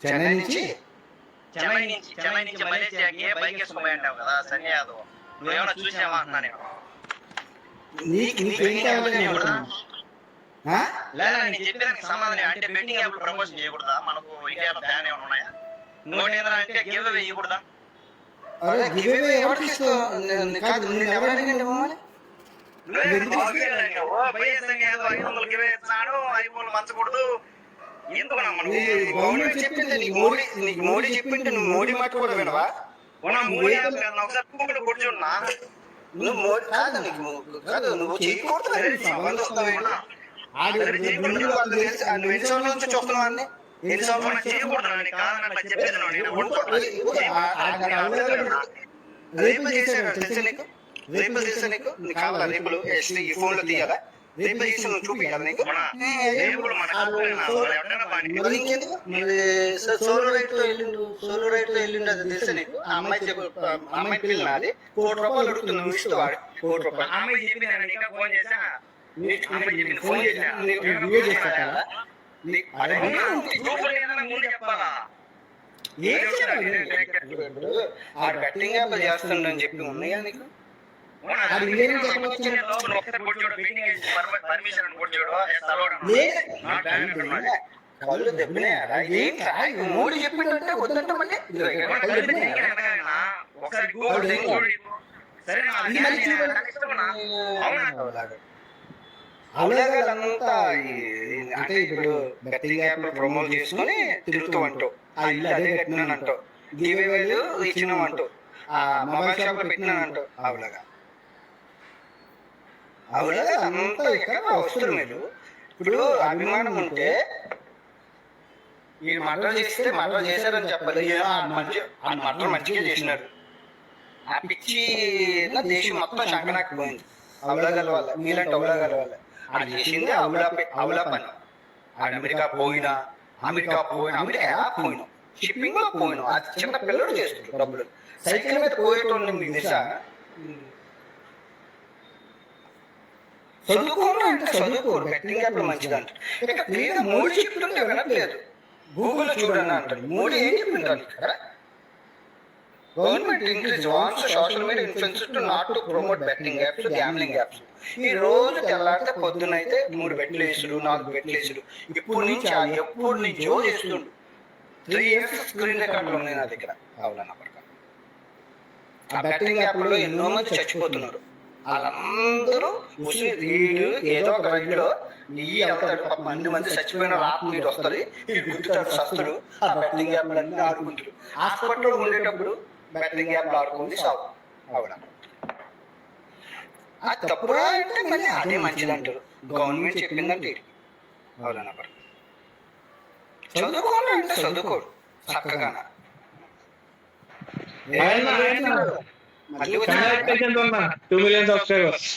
చెన్నై నుంచి? చెన్నై నుంచి చెన్నై నుంచి మలేసియాకి బైక్ వేసుకుపోయి అంటావు కదా సన్నీ యాదవ్ నువ్వేమైనా చూసావా అంటున్నా నేను. నీకు నీకేం కావాలి నేను అడుగుతున్నా. ఆ? లేదా నేను చెప్పేదానికి సమాధానం అంటే బెట్టింగ్ యాప్ ప్రమోషన్ చేయకూడదా? మనకు ఇండియాలో బ్యాన్ ఏమైనా ఉన్నాయా? ఇంకోటి ఏదైనా అంటే గివ్ అవే ఇవ్వకూడదా? అరే గివ్ అవే ఎవరికి ఇస్తావు? కాదు నేను ఎవరు అడిగింది మమ్మల్ని నువ్వే బాగా అడిగావు. వైఎస్ఆర్ యాదవ్ ఐదు వందలు గివ్ అవే ఇస్తున్నాడు ఐఫోన్ మంచకూడదు. ఎందుకు నమ్మను ఈ గవర్నమెంట్ చెప్పింది నీకు మోడీ నీకు మోడీ చెప్పింటే నువ్వు మోడీ మాట కూడా వినవా? ఉన్నా మూడు ఒకసారి కూర్చున్నా నువ్వు మోడీ కాదు నీకు కాదు నువ్వు చేయకూడదు సంబంధం నువ్వు ఎన్ని సంవత్సరాల నుంచి చూస్తున్నావు అన్ని? ఎన్ని సంవత్సరాల మనం నుంచి చేయకూడదు కాదని చెప్పేది రేపు చేశాడు. తెలుసా నీకు? రేపు తెలుసా నీకు? నీకు కావాలా రేపులు ఎస్టీ ఈ ఫోన్లో తీయాలా? చూపించాలి నీకు మరి సోలో రైట్తో వెళ్ళిండు సోలో రైట్ వెళ్ళిండు అది తెలుసా నీకు ఆ అమ్మాయి చెప్పు కోటి రూపాయలు అడుగుతుంది నువ్వు ఇష్టం కోటి రూపాయలు అమ్మాయి చెప్పింది నేను ఇంకా ఫోన్ చేసా అమ్మాయి చెప్పింది ఫోన్ చేసా నీకు వీడియో చేస్తా నీ- అరే గ్రూపులో ఏదైనా ముందు చెప్పాలా ఏం చేయాలి? ఇప్పుడు ఆ బెట్టింగ్ యాప్ చేస్తుండని చెప్పి ఉన్నాయా నీకు అది చెప్పవచ్చు. కళ్ళు? ఏం? మోడీ వద్దంటే మళ్ళీ? అంటే ఇప్పుడు బెట్టింగ్ యాప్ ప్రమోట్ చేసుకొని తిరుగుతూ అంటావు. ఆ ఇల్లు అదే కట్టినాను అంటావు. అంటావు. ఆ మొబైల్ షాప్లో పెట్టినాను అంటావు. అవలేగా అంతా ఇక్కడ మీరు ఇప్పుడు అభిమానం ఉంటే ఈ మర్డర్ చేస్తే మర్డర్ చేశారని చెప్పాలి మంచి ఆ మర్డర్ మంచిగా చేసినారు ఆ పిచ్చి దేశం మొత్తం శంకనాకి పోయింది అవలగల వల్ల మీలాంటి అవలగల వల్ల ఆడ చేసింది అవలా అవలా పని ఆడ అమెరికా పోయినా అమెరికా పోయినా అమెరికా పోయినా షిప్పింగ్లో పోయినా అది చిన్న పిల్లడు చేస్తుంటారు డబ్బులు సైకిల్ మీద పోయేటోళ్ళు మీకు తెలుసా చదువుకోరు అంటే చదువుకోరు బెట్టింగ్ యాప్ మంచిది అంటారు. ఇక్కడ క్లియర్ మోడీ చెప్తుంటే వినట్లేదు. గూగుల్లో చూడండి అంటారు. మోడీ ఏం ఇక్కడ government increase warns social media influence to not to promote betting apps gambling apps ఈ రోజు తెల్లారితే పొద్దునైతే మూడు బెట్లు వేసుడు నాలుగు బెట్లు వేసుడు ఇప్పుడు నుంచి ఎప్పుడు నుంచో చేస్తుండు. త్రీ ఇయర్స్ స్క్రీన్ రికార్డులు ఉన్నాయి నా దగ్గర. అవునన్న ఆ బెట్టింగ్ యాప్లో ఎన్నో మంది చచ్చిపోతున్నారు వాళ్ళందరూ ముస్లిం వీడు ఏదో ఒక రైల్లో నీ వెళ్తాడు పాపం అన్ని మంది చచ్చిపోయిన రాత్రి నీటి వస్తుంది ఈ గుర్తుతాడు సస్తుడు ఆ బెట్టింగ్ యాప్ అన్ని ఆడుకుంటారు హాస్పిటల్లో ఉండేటప్పుడు బెట్టింగ్ యాప్ ఆడుకుంది సాగు అవునా. అది తప్పురా అంటే మళ్ళీ అదే మంచిది అంటారు. గవర్నమెంట్ చెప్పిందంటే అవునా చదువుకోండి అంటే చదువుకోడు చక్కగా టూ మిలియన్ సబ్స్క్రైబర్స్